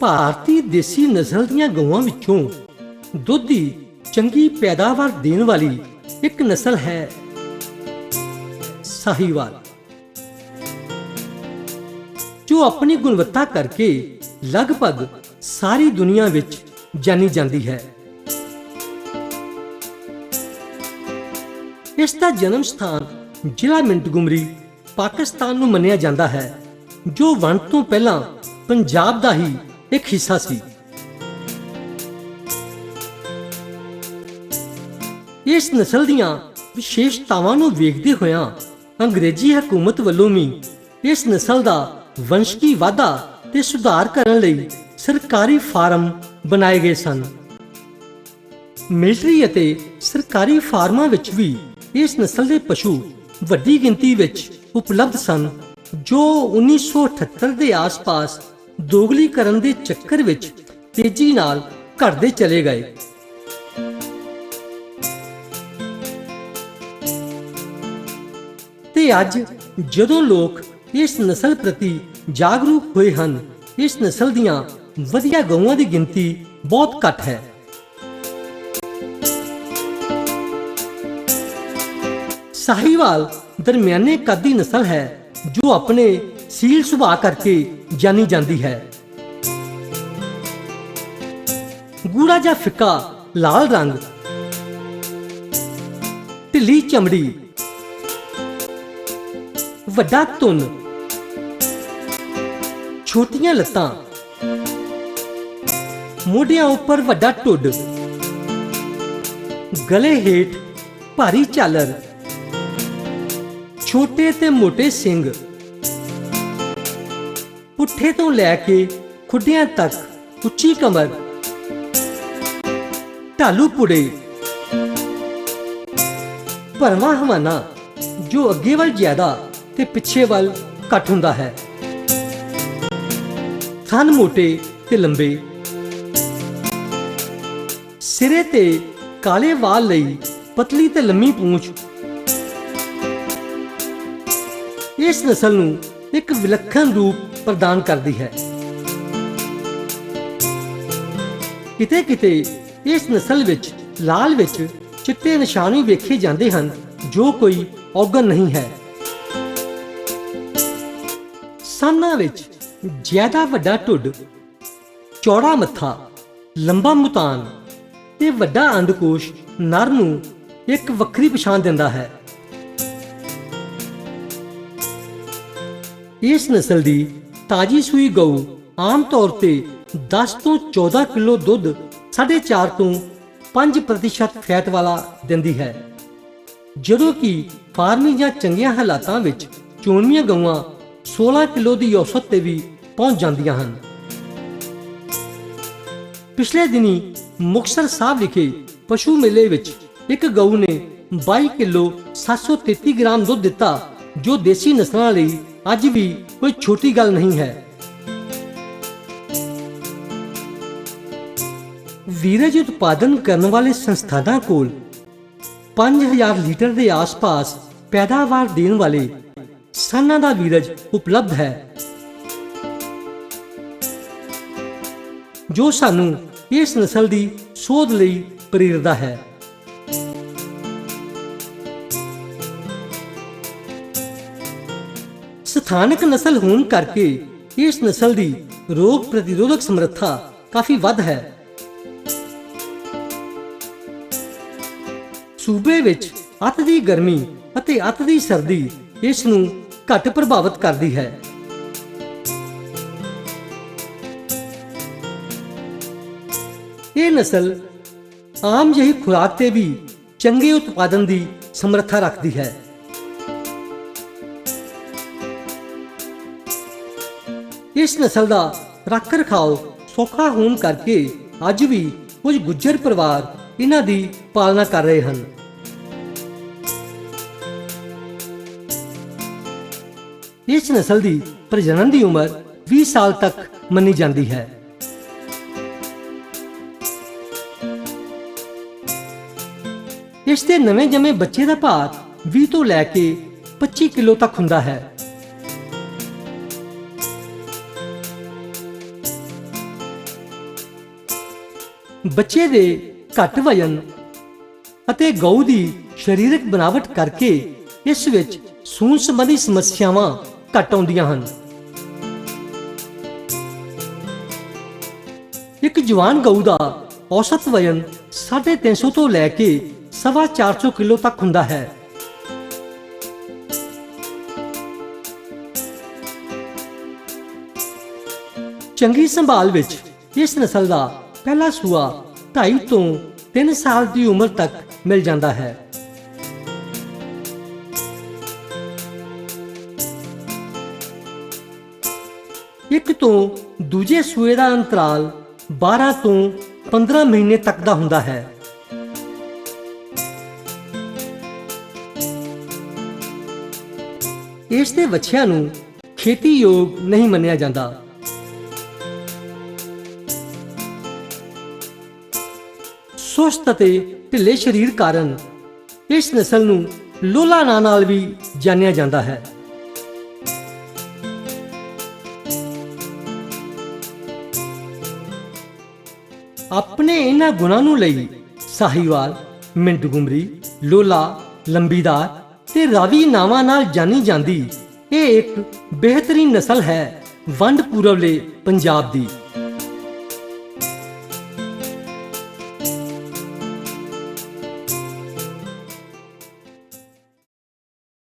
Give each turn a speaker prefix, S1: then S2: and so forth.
S1: ਭਾਰਤੀ ਦੇਸੀ ਨਸਲ ਦੀਆਂ ਗਊਆਂ ਵਿੱਚੋਂ ਦੁੱਧ ਦੀ ਚੰਗੀ ਪੈਦਾਵਾਰ ਦੇਣ ਵਾਲੀ ਇੱਕ ਨਸਲ ਹੈ ਸਾਹੀਵਾਲ। ਜੋ ਆਪਣੀ ਗੁਣਵੱਤਾ ਕਰਕੇ ਲਗਭਗ ਸਾਰੀ ਦੁਨੀਆ ਵਿੱਚ ਜਾਣੀ ਜਾਂਦੀ ਹੈ। ਇਸ ਦਾ ਜਨਮ ਸਥਾਨ ਜ਼ਿਲ੍ਹਾ ਮਿੰਟਗੁਮਰੀ, ਪਾਕਿਸਤਾਨ ਨੂੰ ਮੰਨਿਆ ਜਾਂਦਾ ਹੈ, ਜੋ ਵੰਡ ਤੋਂ ਪਹਿਲਾਂ ਪੰਜਾਬ ਦਾ ਹੀ ਇੱਕ ਹਿੱਸਾ ਸੀ। ਇਸ ਨਸਲ ਦੀਆਂ ਵਿਸ਼ੇਸ਼ਤਾਵਾਂ ਨੂੰ ਵੇਖਦੇ ਹੋਇਆਂ ਅੰਗਰੇਜ਼ੀ ਹਕੂਮਤ ਵੱਲੋਂ ਵੀ ਇਸ ਨਸਲ ਦਾ ਵੰਸ਼ਕੀ ਵਾਧਾ ਤੇ ਸੁਧਾਰ ਕਰਨ ਲਈ ਸਰਕਾਰੀ ਫਾਰਮ ਬਣਾਏ ਗਏ ਸਨ। ਮਿਲਟਰੀ ਅਤੇ ਸਰਕਾਰੀ ਫਾਰਮਾਂ ਵਿੱਚ ਵੀ ਇਸ ਨਸਲ ਦੇ ਪਸ਼ੂ ਵੱਡੀ ਗਿਣਤੀ ਵਿੱਚ ਉਪਲਬਧ ਸਨ, ਜੋ 1978 ਦੇ ਆਸ-ਪਾਸ ਦੋਗਲੀ ਕਰਨ ਦੇ ਚੱਕਰ ਵਿੱਚ ਤੇਜ਼ੀ ਨਾਲ ਘਟਦੇ ਚਲੇ ਗਏ। ਤੇ ਅੱਜ ਜਦੋਂ ਲੋਕ ਇਸ ਨਸਲ ਪ੍ਰਤੀ ਜਾਗਰੂਕ ਹੋਏ ਹਨ, ਇਸ ਨਸਲ ਦੀਆਂ ਵਧੀਆ ਗਊਆਂ ਦੀ ਗਿਣਤੀ ਬਹੁਤ ਘੱਟ ਹੈ। ਸਾਹੀਵਾਲ ਦਰਮਿਆਨੇ ਕੱਦ ਦੀ ਨਸਲ ਹੈ, ਜੋ ਆਪਣੇ ਸੀਲ ਸੁਭਾਅ ਕਰਕੇ ਜਾਣੀ ਜਾਂਦੀ ਹੈ। ਗੂੜਾ ਜਾਂ ਫਿੱਕਾ, ਲਾਲ ਰੰਗ। ਢਿੱਲੀ ਚਮੜੀ। ਵੱਡਾ ਧੁੰਨ। ਛੋਟੀਆਂ ਲੱਤਾਂ। ਮੋਢਿਆਂ ਉੱਪਰ ਵੱਡਾ ਢੁੱਡ। ਗਲੇ ਹੇਠ ਭਾਰੀ ਝਾਲਰ। ਛੋਟੇ ਤੇ ਮੋਟੇ ਸਿੰਘ ਪੁੱਠੇ ਤੋਂ ਲੈ ਕੇ ਖੁੱਡਿਆਂ ਤੱਕ ਉੱਚੀ ਕਮਰ। ਢਾਲੂ ਪੁੜੇ। ਭਰਵਾਂ ਹਵਾਨਾ, ਜੋ ਅੱਗੇ ਵੱਲ ਜ਼ਿਆਦਾ ਤੇ ਪਿੱਛੇ ਵੱਲ ਘੱਟ ਹੁੰਦਾ ਹੈ। ਥਣ ਮੋਟੇ ਤੇ ਲੰਬੇ। ਸਿਰੇ ਤੇ ਕਾਲੇ ਵਾਲ ਲਈ ਪਤਲੀ ਤੇ ਲੰਮੀ ਪੂੰਛ। ਇਸ ਨਸਲ ਨੂੰ ਇੱਕ ਵਿਲੱਖਣ ਰੂਪ ਪ੍ਰਦਾਨ ਕਰਦੀ ਹੈ। ਕਿਤੇ ਕਿਤੇ ਇਸ ਨਸਲ ਵਿੱਚ, ਲਾਲ ਵਿੱਚ ਚਿੱਟੇ ਨਿਸ਼ਾਨ ਵੀ ਵੇਖੇ ਜਾਂਦੇ ਹਨ, ਜੋ ਕੋਈ ਔਗਨ ਨਹੀਂ ਹੈ। ਸਾਨਾ ਵਿੱਚ ਜ਼ਿਆਦਾ ਵੱਡਾ ਢੁੱਡ, ਚੌੜਾ ਮੱਥਾ, ਲੰਬਾ ਮੁਤਾਨ ਤੇ ਵੱਡਾ ਅੰਡਕੋਸ਼ ਨਰ ਨੂੰ ਇੱਕ ਵੱਖਰੀ ਪਛਾਣ ਦਿੰਦਾ ਹੈ। ਇਸ ਨਸਲ ਦੀ ਤਾਜੀ ਸੂਈ ਗਊ ਆਮ ਤੌਰ ਤੇ 10 ਤੋਂ 14 ਕਿਲੋ ਦੁੱਧ 4.5 ਤੋਂ 5% ਫੈਟ ਵਾਲਾ ਦਿੰਦੀ ਹੈ। ਜਦੋਂ ਕਿ ਫਾਰਮੀ ਜਾਂ ਚੰਗੀਆਂ ਹਾਲਾਤਾਂ ਵਿੱਚ ਚੋਣਵੀਆਂ ਗਊਆਂ 16 ਕਿਲੋ ਦੀ ਔਸਤ ਤੇ ਵੀ ਪਹੁੰਚ ਜਾਂਦੀਆਂ ਹਨ। ਪਿਛਲੇ ਦਿਨੀ ਮੁਕਤਸਰ ਸਾਹਿਬ ਵਿਖੇ ਪਸ਼ੂ ਮੇਲੇ ਵਿੱਚ ਇੱਕ ਗਊ ਨੇ 22 ਕਿਲੋ 733 ਗ੍ਰਾਮ ਦੁੱਧ ਦਿੱਤਾ ਜੋ ਦੇਸੀ ਨਸਲਾਂ ਲਈ ਅੱਜ ਵੀ ਕੋਈ ਛੋਟੀ ਗੱਲ ਨਹੀਂ ਹੈ। ਵੀਰਜ ਉਤਪਾਦਨ ਕਰਨ ਵਾਲੇ ਸੰਸਥਾਨਾਂ ਕੋਲ 5000 ਲੀਟਰ ਦੇ ਆਸ-ਪਾਸ ਪੈਦਾਵਾਰ ਦੇਣ ਵਾਲੇ ਸਾਨਾਂ ਦਾ ਵੀਰਜ ਉਪਲਬਧ ਹੈ। ਜੋ ਸਾਨੂੰ ਇਸ ਨਸਲ ਦੀ ਸੋਧ ਲਈ ਪ੍ਰੇਰਦਾ ਹੈ। ਸਥਾਨਕ ਨਸਲ ਹੋਣ ਕਰਕੇ ਇਸ ਨਸਲ ਦੀ ਰੋਗ ਪ੍ਰਤੀਰੋਧਕ ਸਮਰੱਥਾ ਕਾਫੀ ਵੱਧ ਹੈ। ਸੂਬੇ ਵਿੱਚ ਅਤ ਦੀ ਗਰਮੀ ਅਤੇ ਅਤ ਦੀ ਸਰਦੀ ਇਸ ਨੂੰ ਘੱਟ ਪ੍ਰਭਾਵਿਤ ਕਰਦੀ ਹੈ। ਇਹ ਨਸਲ ਆਮ ਜਿਹੀ ਖੁਰਾਕ ਤੇ ਵੀ ਚੰਗੇ ਉਤਪਾਦਨ ਦੀ ਸਮਰੱਥਾ ਰੱਖਦੀ ਹੈ। ਇਸ ਨਸਲ ਦਾ ਰੱਖ ਰਖਾਓ ਸੌਖਾ ਹੋਣ ਕਰਕੇ ਅੱਜ ਵੀ ਕੁਝ ਗੁੱਜਰ ਪਰਿਵਾਰ ਇਹਨਾਂ ਦੀ ਪਾਲਣਾ ਕਰ ਰਹੇ ਹਨ। ਇਸ ਨਸਲ ਦੀ ਪ੍ਰਜਨਨ ਦੀ ਉਮਰ 20 ਸਾਲ ਤੱਕ ਮੰਨੀ ਜਾਂਦੀ ਹੈ। ਇਸ ਦੇ ਨਵੇਂ ਜੰਮੇ ਬੱਚੇ ਦਾ ਭਾਰ 20 ਤੋਂ ਲੈ ਕੇ 25 ਕਿਲੋ ਤੱਕ ਹੁੰਦਾ ਹੈ। ਬੱਚੇ ਦੇ ਘੱਟ ਵਜਨ ਅਤੇ ਗਊ ਦੀ ਸਰੀਰਕ ਬਣਾਵਟ ਕਰਕੇ ਇਸ ਵਿੱਚ ਸੂਣ ਸੰਬੰਧੀ ਸਮੱਸਿਆਵਾਂ ਘੱਟ ਆਉਂਦੀਆਂ ਹਨ। ਇੱਕ ਜਵਾਨ ਗਊ ਦਾ ਔਸਤ ਵਜਨ 350 ਤੋਂ ਲੈ ਕੇ ਸਵਾ 400 ਕਿਲੋ ਤੱਕ ਹੁੰਦਾ ਹੈ। ਚੰਗੀ ਸੰਭਾਲ ਵਿੱਚ ਇਸ ਨਸਲ ਦਾ ਪਹਿਲਾ ਸੂਆ 2.5 ਤੋਂ 3 ਸਾਲ ਦੀ ਉਮਰ ਤੱਕ ਮਿਲ ਜਾਂਦਾ ਹੈ। ਇੱਕ ਤੋਂ ਦੂਜੇ ਸੂਏ ਦਾ ਅੰਤਰਾਲ 12 ਤੋਂ 15 ਮਹੀਨੇ ਤੱਕ ਦਾ ਹੁੰਦਾ ਹੈ। ਇਸ ਦੇ ਬੱਚਿਆਂ ਨੂੰ ਖੇਤੀਯੋਗ ਨਹੀਂ ਮੰਨਿਆ ਜਾਂਦਾ। ਸੁਸਤ ਅਤੇ ਢਿੱਲੇ ਸਰੀਰ ਕਾਰਨ ਇਸ ਨਸਲ ਨੂੰ ਲੋਲਾ ਨਾਂ ਨਾਲ ਵੀ ਜਾਣਿਆ ਜਾਂਦਾ ਹੈ। ਆਪਣੇ ਇਹਨਾਂ ਗੁਣਾਂ ਨੂੰ ਲਈ ਸਾਹੀਵਾਲ ਮਿੰਟਗੁਮਰੀ ਲੋਲਾ, ਲੰਬੀਦਾਰ ਤੇ ਰਾਵੀ ਨਾਵਾਂ ਨਾਲ ਜਾਣੀ ਜਾਂਦੀ ਇਹ ਇੱਕ ਬਿਹਤਰੀਨ ਨਸਲ ਹੈ ਵੰਡ ਪੂਰਬਲੇ ਪੰਜਾਬ ਦੀ।